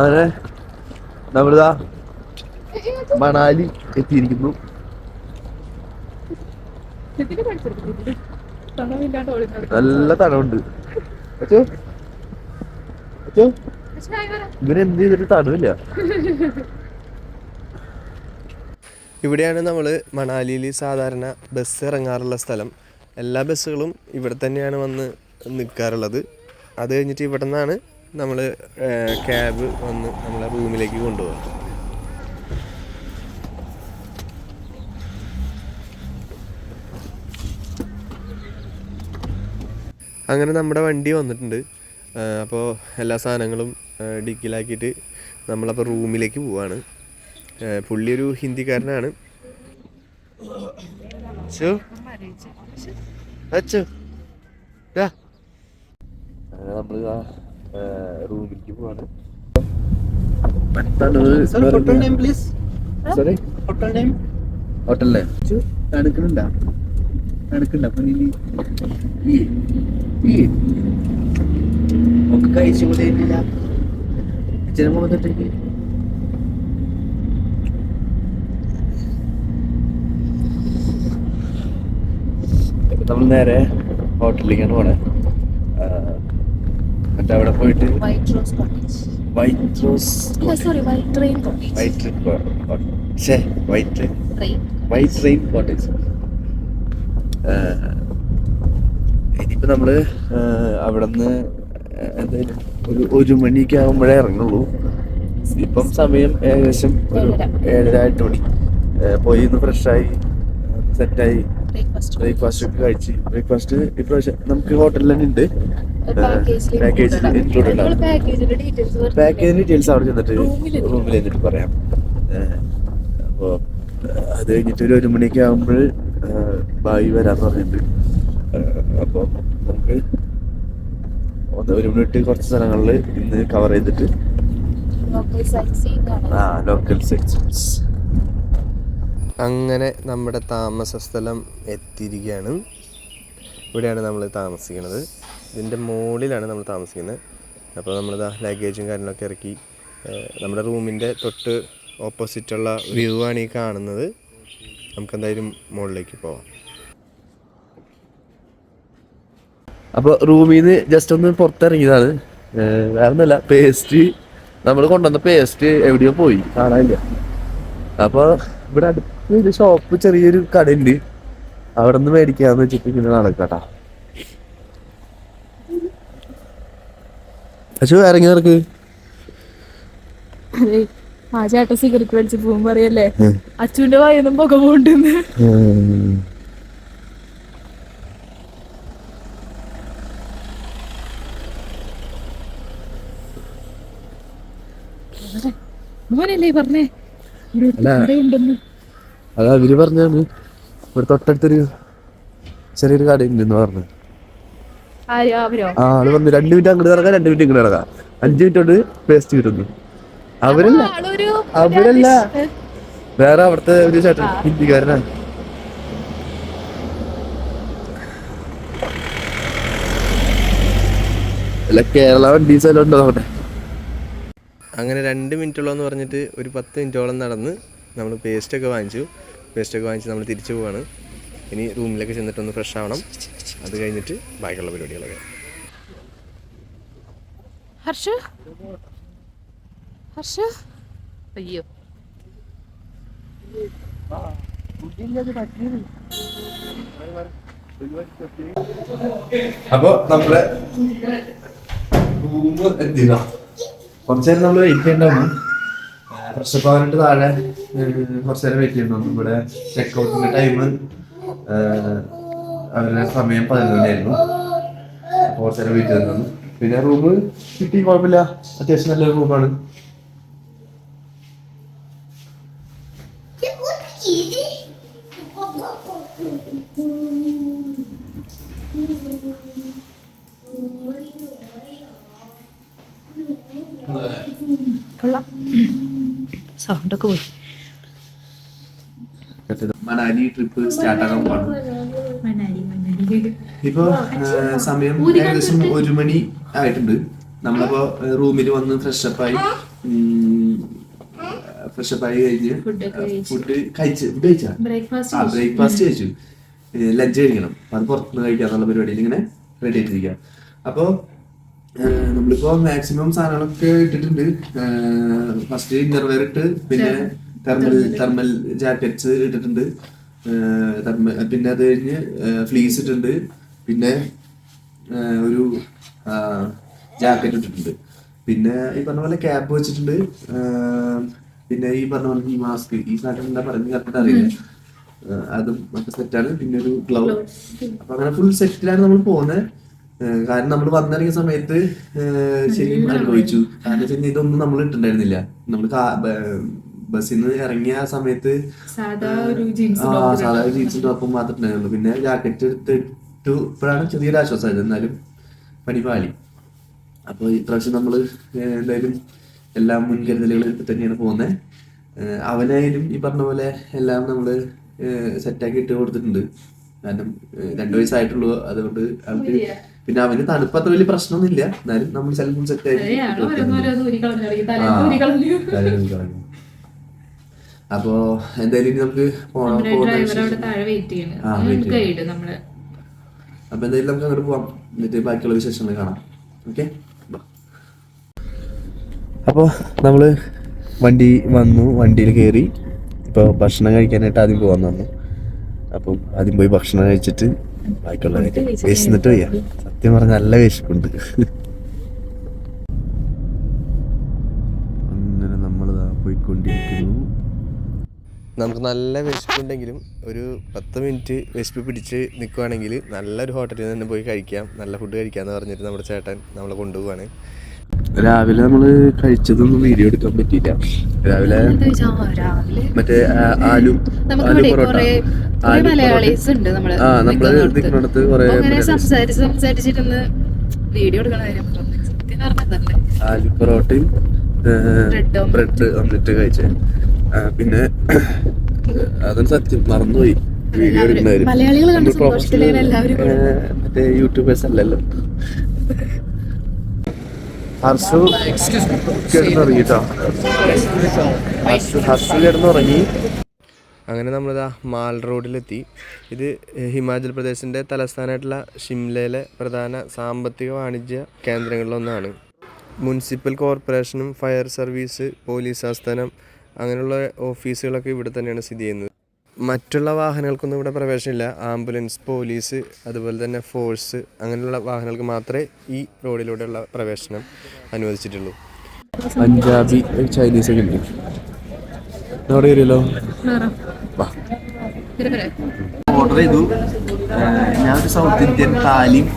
അങ്ങനെ നമ്മളിതാ മണാലി എത്തിയിരിക്കുന്നു. നല്ല തണുണ്ട് ഇവരെന്ത് ചെയ്തിട്ട് തണുവില്ല? ഇവിടെയാണ് നമ്മൾ മണാലിയിൽ സാധാരണ ബസ് ഇറങ്ങാറുള്ള സ്ഥലം. എല്ലാ ബസ്സുകളും ഇവിടെ തന്നെയാണ് വന്ന് നിൽക്കാറുള്ളത്. അത് കഴിഞ്ഞിട്ട് ഇവിടെ നിന്നാണ് നമ്മൾ ക്യാബ് വന്ന് നമ്മളെ റൂമിലേക്ക് കൊണ്ടുപോകാം അങ്ങനെ നമ്മുടെ വണ്ടി വന്നിട്ടുണ്ട്. അപ്പോൾ എല്ലാ സാധനങ്ങളും ഡിക്കിലാക്കിയിട്ട് നമ്മളപ്പോൾ റൂമിലേക്ക് പോവാണ്. പുള്ളി ഒരു ഹിന്ദിക്കാരനാണ്. നമ്മൾ റൂമിലേക്ക് പോവാണ്. അപ്പൊ നീ ഈ ഒക്കെ കഴിച്ചു വന്നിട്ടേക്ക്. നമ്മൾ നേരെ ഹോട്ടലിലേക്കാണ് പോണേ. എന്നിട്ട് അവിടെ പോയിട്ട് white rose cottage white rose sorry white train cottage white ഷേ white train white train cottage ഇനിയിപ്പോൾ നമ്മൾ അവിടെ നിന്ന് എന്തായാലും ഒരു ഒരു മണിയൊക്കെ ആകുമ്പോഴേ ഇറങ്ങുള്ളൂ. ഇപ്പം സമയം ഏകദേശം ഒരു ഏഴര. എട്ട് മണി. പോയി ഒന്ന് ഫ്രഷായി സെറ്റായി ബ്രേക്ക്ഫാസ്റ്റ് ബ്രേക്ക്ഫാസ്റ്റ് ഒക്കെ കഴിച്ച് ബ്രേക്ക്ഫാസ്റ്റ് ഇപ്രാവശ്യം നമുക്ക് ഹോട്ടലിൽ തന്നെ ഉണ്ട്. പാക്കേജിൽ ഇൻക്ലൂഡഡ് ആണ് പാക്കേജിന്റെ ഡീറ്റെയിൽസ് പാക്കേജ് ഡീറ്റെയിൽസ് അവിടെ ചെന്നിട്ട് റൂമിൽ എന്നിട്ട് പറയാം. അപ്പോൾ അത് കഴിഞ്ഞിട്ട് ഒരു ഒരു മണിക്ക് ആകുമ്പോൾ ബായി വരാന്ന് പറഞ്ഞിട്ടുണ്ട്. അപ്പോൾ നമുക്ക് ഒന്ന് ഒരു മിനിറ്റ് കുറച്ച് സ്ഥലങ്ങളിൽ ഇന്ന് കവർ ചെയ്തിട്ട് ലോക്കൽ സൈറ്റ് ആ ലോക്കൽ സെക്ഷൻസ് അങ്ങനെ നമ്മുടെ താമസ സ്ഥലം എത്തിയിരിക്കുകയാണ്. ഇവിടെയാണ് നമ്മൾ താമസിക്കുന്നത്. ഇതിന്റെ മുകളിലാണ് നമ്മൾ താമസിക്കുന്നത്. അപ്പോൾ നമ്മളിതാ ലഗേജും കാര്യങ്ങളൊക്കെ ഇറക്കി നമ്മുടെ റൂമിന്റെ തൊട്ട് ഓപ്പോസിറ്റുള്ള വ്യൂ ആണ് ഈ കാണുന്നത്. നമുക്ക് എന്തായാലും മുകളിലേക്ക് പോവാം. അപ്പോൾ റൂമിൽ നിന്ന് ജസ്റ്റ് ഒന്ന് പുറത്തിറങ്ങിയതാണ്. വേറെ ഒന്നുമല്ല പേസ്റ്റ് നമ്മൾ കൊണ്ടുവന്ന പേസ്റ്റ് എവിടെയോ പോയി കാണാനില്ല. അപ്പോൾ ഇവിടെ അടുത്ത് ഷോപ്പ് ചെറിയൊരു കടയുണ്ട്. അവിടെ നിന്ന് മേടിക്കാന്ന് വെച്ചിട്ട് ഇങ്ങനെ നടക്കാട്ടാ. അച്ചു ഇറങ്ങി നടക്ക്. ആ ചേട്ടൻ സിഗരറ്റ് വലിച്ച് പോകും പറയല്ലേ അച്ചുവിന്റെ വായൊന്നും പുക പോണ്ടെന്ന്. മോനല്ലേ പറഞ്ഞേ? അല്ല. അവർ പറഞ്ഞാണ് ഇവിടെ തൊട്ടടുത്തൊരു ചെറിയൊരു കടയുണ്ടെന്ന് പറഞ്ഞു. ആരോ അവരോ? ആ ആൾ പറഞ്ഞു രണ്ട് മിനിറ്റ് അങ്ങോട്ട് നടക്കാം രണ്ട് മിനിറ്റ് ഇങ്ങോട്ട് നടക്കാം അഞ്ച് മിനിറ്റ് കൊണ്ട് പേസ്റ്റ് കിട്ടുന്നു. അവരല്ല അവരല്ല. വേറെ അവിടുത്തെ ഒരു ചേട്ടൻ ഹിന്ദിക്കാരനാണ്. അല്ല കേരള വണ്ടീസ് എല്ലാം ഉണ്ടോ അവിടെ? അങ്ങനെ രണ്ട് മിനിറ്റ് എന്ന് പറഞ്ഞിട്ട് ഒരു പത്ത് മിനിറ്റോളം നടന്ന് നമ്മൾ പേസ്റ്റൊക്കെ വാങ്ങിച്ചു. പേസ്റ്റൊക്കെ വാങ്ങിച്ച് നമ്മൾ തിരിച്ചു പോവാണ്. ഇനി റൂമിലേക്ക് ചെന്നിട്ടൊന്ന് ഫ്രഷ് ആവണം. അത് കഴിഞ്ഞിട്ട് ബാക്കിയുള്ള പരിപാടികളൊക്കെ. ഹർഷ? ഹർഷ? അയ്യോ. അപ്പൊ നമ്മളെ റൂം എന്തിനാ? കുറച്ചു നേരം നമ്മൾ വെയിറ്റ് ചെയ്യണ്ടാവും ഫ്രഷ് ആവാനായിട്ട് താഴെ കുറച്ച് നേരം വെയിറ്റ് ചെയ്യണം ഇവിടെ ചെക്ക് ഔട്ടിന്റെ ടൈം അവരുടെ സമയം പതിനൊന്ന് മണിയായിരുന്നു കുറച്ച് നേരം വെയിറ്റ് ചെയ്തിരുന്നു പിന്നെ റൂം കിട്ടി കുഴപ്പമില്ല. അത്യാവശ്യം നല്ലൊരു റൂമാണ് സൗണ്ടൊക്കെ പോയി. മണാലി ട്രിപ്പ് സ്റ്റാർട്ട് ആകാൻ മണാലി ഇപ്പൊ സമയം ഏകദേശം ഒരു മണി ആയിട്ടുണ്ട്. നമ്മളപ്പോ റൂമിൽ വന്ന് ഫ്രഷപ്പായി ആയി ഫ്രഷപ്പ് ആയി കഴിഞ്ഞ്. ഫുഡ് കഴിച്ച്. ഫുഡ് കഴിച്ചാ ബ്രേക്ക്ഫാസ്റ്റ് കഴിച്ചു? ലഞ്ച് കഴിക്കണം. അപ്പൊ അത് പുറത്തുനിന്ന് കഴിക്കാന്നുള്ള പരിപാടിയിൽ ഇങ്ങനെ റെഡി ആയിട്ടിരിക്കുക അപ്പോൾ നമ്മളിപ്പോ മാക്സിമം സാധനങ്ങളൊക്കെ ഇട്ടിട്ടുണ്ട്. ഫസ്റ്റ് ഇന്നർവെയർ ഇട്ട് പിന്നെ തെർമൽ തെർമൽ ജാക്കറ്റ്സ് ഇട്ടിട്ടുണ്ട്. പിന്നെ അത് കഴിഞ്ഞ് ഫ്ലീസ് ഇട്ടിട്ടുണ്ട്. പിന്നെ ഒരു ജാക്കറ്റ് ഇട്ടിട്ടുണ്ട്. പിന്നെ ഈ പറഞ്ഞ പോലെ ക്യാപ്പ് വെച്ചിട്ടുണ്ട്. പിന്നെ ഈ പറഞ്ഞ പോലെ ഈ മാസ്ക് ഈ സാധനം എന്താ പറയുന്നത് കറക്റ്റ് അറിയില്ല. അതും ഒക്കെ സെറ്റാണ് പിന്നെ ഒരു ഗ്ലൗ അപ്പൊ അങ്ങനെ ഫുൾ സെറ്റിലാണ് നമ്മൾ പോകുന്നത് കാരണം നമ്മൾ വന്നിറങ്ങിയ സമയത്ത് ശരിക്കും അനുഭവിച്ചു. കാരണം ഇതൊന്നും നമ്മൾ ഇട്ടുണ്ടായിരുന്നില്ല നമ്മൾ ബസ്സിൽ നിന്ന് ഇറങ്ങിയ ആ സമയത്ത് സാധാ ഒരു ജീൻസ് ആ സാധാരണ ജീൻസും ടോപ്പും മാത്രമേ ഉണ്ടായിരുന്നുള്ളൂ പിന്നെ ജാക്കറ്റ് എടുത്തിട്ടു ഇപ്പോഴാണ് ചെറിയൊരു ആശ്വാസമായത് എന്നാലും പണി പാളി. അപ്പോൾ ഇപ്രാവശ്യം നമ്മൾ എന്തായാലും എല്ലാ മുൻകരുതലുകളും എടുത്ത് തന്നെയാണ് പോകുന്നത് അവനായാലും ഈ പറഞ്ഞ പോലെ എല്ലാം നമ്മൾ സെറ്റാക്കി ഇട്ട് കൊടുത്തിട്ടുണ്ട്. കാരണം രണ്ടു വയസ്സായിട്ടുള്ളൂ. അതുകൊണ്ട് അവർക്ക് പിന്നെ അവന് തണുപ്പത്ര വലിയ പ്രശ്നമൊന്നുമില്ല. എന്നാലും നമ്മൾ ചിലപ്പോൾ സെറ്റാക്കി അപ്പോ എന്തായാലും നമുക്ക് അപ്പൊ എന്തായാലും നമുക്ക് അങ്ങോട്ട് പോവാം. എന്നിട്ട് ബാക്കിയുള്ള വിശേഷങ്ങൾ കാണാം. ഓക്കെ? അപ്പോൾ നമ്മൾ വണ്ടി വന്നു വണ്ടിയിൽ കയറി ഇപ്പോൾ ഭക്ഷണം കഴിക്കാനായിട്ട് ആദ്യം പോകാൻ വന്നു അപ്പം ആദ്യം പോയി ഭക്ഷണം കഴിച്ചിട്ട് ബാക്കിയുള്ള വിശന്നിട്ട് വയ്യ. സത്യം പറഞ്ഞാൽ നല്ല വിശപ്പുണ്ട് അങ്ങനെ നമ്മൾ പോയിക്കൊണ്ടിരിക്കുന്നു നമുക്ക് നല്ല വിശപ്പുണ്ടെങ്കിലും ഒരു പത്ത് മിനിറ്റ് വിശപ്പ് പിടിച്ച് നിൽക്കുവാണെങ്കിൽ നല്ലൊരു ഹോട്ടലിൽ തന്നെ പോയി കഴിക്കാം. നല്ല ഫുഡ് കഴിക്കാം എന്ന് പറഞ്ഞിട്ട് നമ്മുടെ ചേട്ടൻ നമ്മളെ കൊണ്ടുപോവാണ്. രാവിലെ നമ്മൾ കഴിച്ചതൊന്നും വീഡിയോ എടുക്കാൻ പറ്റിയില്ല. രാവിലെ രാവിലെ മറ്റേ ആലു നമുക്ക് ആലു പൊറോട്ട. ആ നമ്മൾ. നിൽക്കുന്നിടത്ത് കുറെ ആലു പൊറോട്ടയും. ബ്രെഡ് ഓംലെറ്റ് കഴിച്ചേ. പിന്നെ അതും സത്യം മറന്നുപോയി വീഡിയോ എടുക്കുന്നവര്. മറ്റേ യൂട്യൂബേഴ്സ് അല്ലല്ലോ. ഹർഷു കിടന്നുറങ്ങി കേട്ടോ ഹർഷു ഹർഷു കിടന്നുറങ്ങി. അങ്ങനെ നമ്മളിതാ മാൽ റോഡിലെത്തി. ഇത് ഹിമാചൽ പ്രദേശിന്റെ തലസ്ഥാനമായിട്ടുള്ള ഷിംലയിലെ പ്രധാന സാമ്പത്തിക വാണിജ്യ കേന്ദ്രങ്ങളിലൊന്നാണ്. മുനിസിപ്പൽ കോർപ്പറേഷനും ഫയർ സർവീസ് പോലീസ് ആസ്ഥാനം അങ്ങനെയുള്ള ഓഫീസുകളൊക്കെ ഇവിടെ തന്നെയാണ് സ്ഥിതി ചെയ്യുന്നത്. മറ്റുള്ള വാഹനങ്ങൾക്കൊന്നും ഇവിടെ പ്രവേശനമില്ല. ആംബുലൻസ് പോലീസ് അതുപോലെ തന്നെ ഫോഴ്സ് അങ്ങനെയുള്ള വാഹനങ്ങൾക്ക് മാത്രമേ ഈ റോഡിലൂടെയുള്ള പ്രവേശനം അനുവദിച്ചിട്ടുള്ളൂ. പഞ്ചാബി ചൈനീസ് ഒക്കെ ഉണ്ട് അവിടെ വരുമല്ലോ വാ. ഓർഡർ ചെയ്തു. ഞാൻ ഒരു സൗത്ത് ഇന്ത്യൻ താലിയും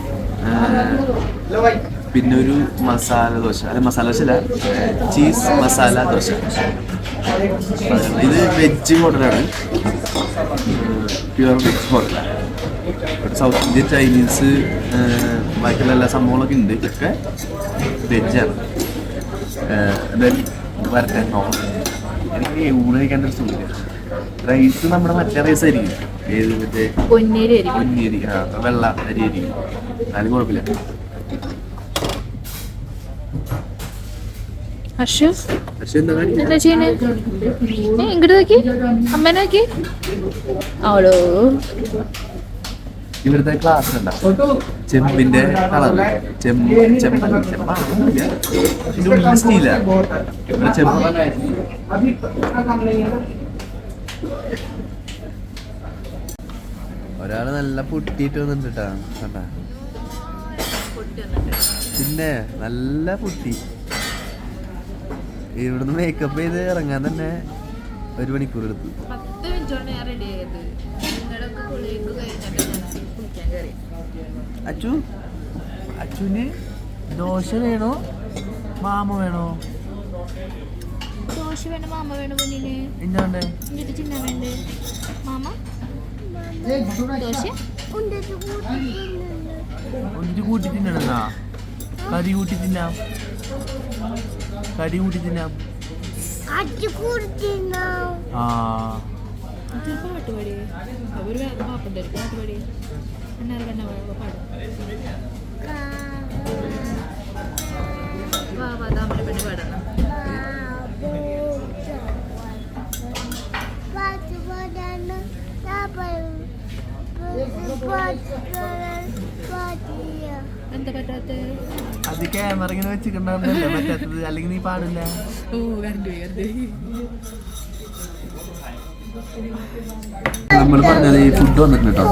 പിന്നെ ഒരു മസാല ദോശ. അല്ല മസാല ദോശ അല്ല ചീസ് മസാല ദോശ. ഇത് വെജ് ഹോട്ടലാണ് പ്യുവർ വെജ് ഹോട്ടലാണ് സൗത്ത് ഇന്ത്യൻ ചൈനീസ് ബാക്കിയുള്ള എല്ലാ സംഭവങ്ങളൊക്കെ ഉണ്ട്. ഇതൊക്കെ വെജാണ്. വരട്ടെ നോക്കാം. എനിക്ക് ഊണ് കഴിക്കാൻ ഒരു സുഖമില്ല. റൈസ് നമ്മുടെ മറ്റേ റൈസ് ആയിരിക്കും. ഏത് മറ്റേ? പൊന്നേരി പൊന്നിയരി ആ വെള്ള അരി ആയിരിക്കും. അതിന് കുഴപ്പമില്ല. ഹർഷു? പക്ഷെ എന്താ കാര്യം? എന്താ ചെയ്യണേ? ഏ, ഇങ്ങോട്ട് നോക്കി. അമ്മേനെ നോക്കി. അവളോ ഇവിടുത്തെ ക്ലാസ് ഉണ്ടാവും ചെമ്പിന്റെ കളർ ചെമ്പ് ചെമ്പ് ഇവിടെ ചെമ്പ് ഒരാൾ നല്ല പൊട്ടിയിട്ട് വന്നിട്ടുണ്ട് കേട്ടാ. കണ്ടാ? പിന്നെ നല്ല പൊട്ടി. ഇവിടുന്ന് മേക്കപ്പ് ചെയ്ത് ഇറങ്ങാൻ തന്നെ ഒരു മണിക്കൂർ എടുത്തു പത്ത് മിനിറ്റോടെ ഞാൻ റെഡി ആയത്. നിങ്ങളുടെ കുളിയൊക്കെ കഴിഞ്ഞിട്ട് കുളിക്കാൻ കയറി അച്ചു അച്ചുവിന് ദോശ വേണോ? മാമ വേണോ? ദോശ വേണം? മാമ വേണം പൊന്നിന് എന്താണ്ട് എന്നിട്ട് ചിന്ന വേണ്ടേ? മാമ? ദോശ? ഒന്നിട്ട് കൂട്ടി തിന്നണെന്നാ കറി കൂട്ടി തിന്നാം. കടി കൂട്ടി തിന്നാം ആ പാട്ട് പാടാണ് പാട്ട് പാടാണ് എന്താ അത് ക്യാമറ ഇങ്ങനെ വെച്ചിട്ടുണ്ടാവുന്നല്ലേ പറ്റാത്തത്? അല്ലെങ്കിൽ നീ പാടില്ല? ഓ കറണ്ട് പോയി കറണ്ട് പോയി. നമ്മൾ പറഞ്ഞത് ഈ ഫുഡ് വന്നിട്ടുണ്ട് കേട്ടോ.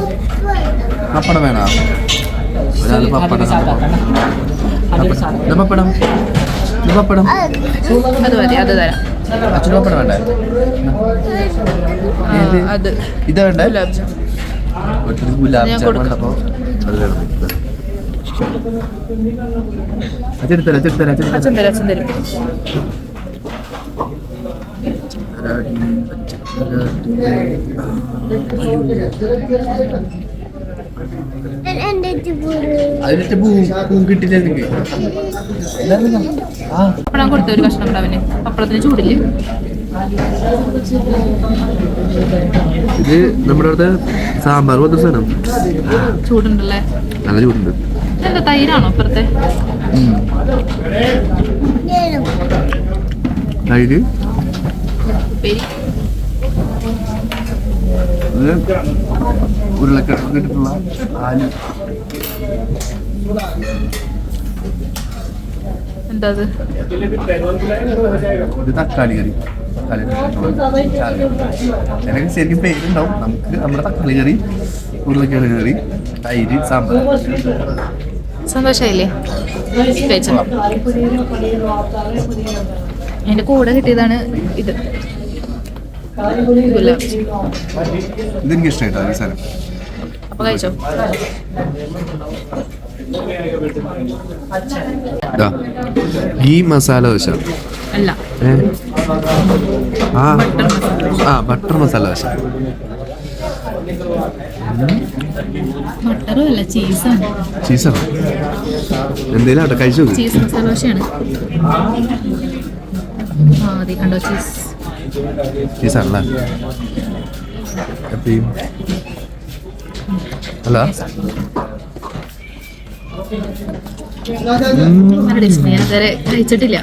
പപ്പടം വേണോ? ഒരാൾ പപ്പടം പപ്പടം. ഇത് പപ്പടം. അത് മതി അത് തരാം. അച്ഛന് പപ്പടം വേണ്ടേ? ഇത് അത് ഇതാ വേണ്ടേ? ഗുലാബ് ജാമുണ്ടപ്പോ അത് വേണം. അച്ചെടുത്തരാ അച്ഛൻ തരാം അച്ഛൻ തരാം അച്ഛൻ തരും അതിലിട്ട് പൂ പൂ കിട്ടില്ല എനിക്ക് ആ. പപ്പടം കൊടുത്ത ഒരു കഷ്ണം കൂടെ അവന്. പപ്പടത്തിന് ചൂടില്ലേ? ഇത് നമ്മുടെ അവിടുത്തെ സാമ്പാർ പോലത്തെ സാധനം. ചൂടുണ്ടല്ലേ? നല്ല ചൂടുണ്ട്. എന്താ തൈരാണോ അപ്പുറത്തെ? തൈര്? ഉരുളക്കിഴങ്ങ് ഇട്ടിട്ടുള്ള ആൽ എന്താ ഇത് തക്കാളി കറി. എനിക്ക് ശരിക്കും പേരുണ്ടാവും. നമുക്ക് നമ്മുടെ തക്കാളി കറി ഉരുളക്കിഴങ്ങ് കറി തൈര് സാമ്പാർ. സന്തോഷമായില്ലേ? അതിന്റെ കൂടെ കിട്ടിയതാണ് ഇത്. ഇതെനിക്ക് ഇഷ്ടമായിട്ടോ ഈ അപ്പൊ കഴിച്ചോ. ഈ മസാല ദോശ. അല്ല. ആ ബട്ടർ മസാല ദോശ. ബട്ടറും അല്ല ചീസാണ് ചീസാണോ എന്തേലും ആട്ടെ കഴിച്ചു ചീസ് മസാല ദോശയാണ് ആ അതെ കണ്ടോ ചീസ് ചീസാണല്ലേ അല്ല കഴിച്ചിട്ടില്ല.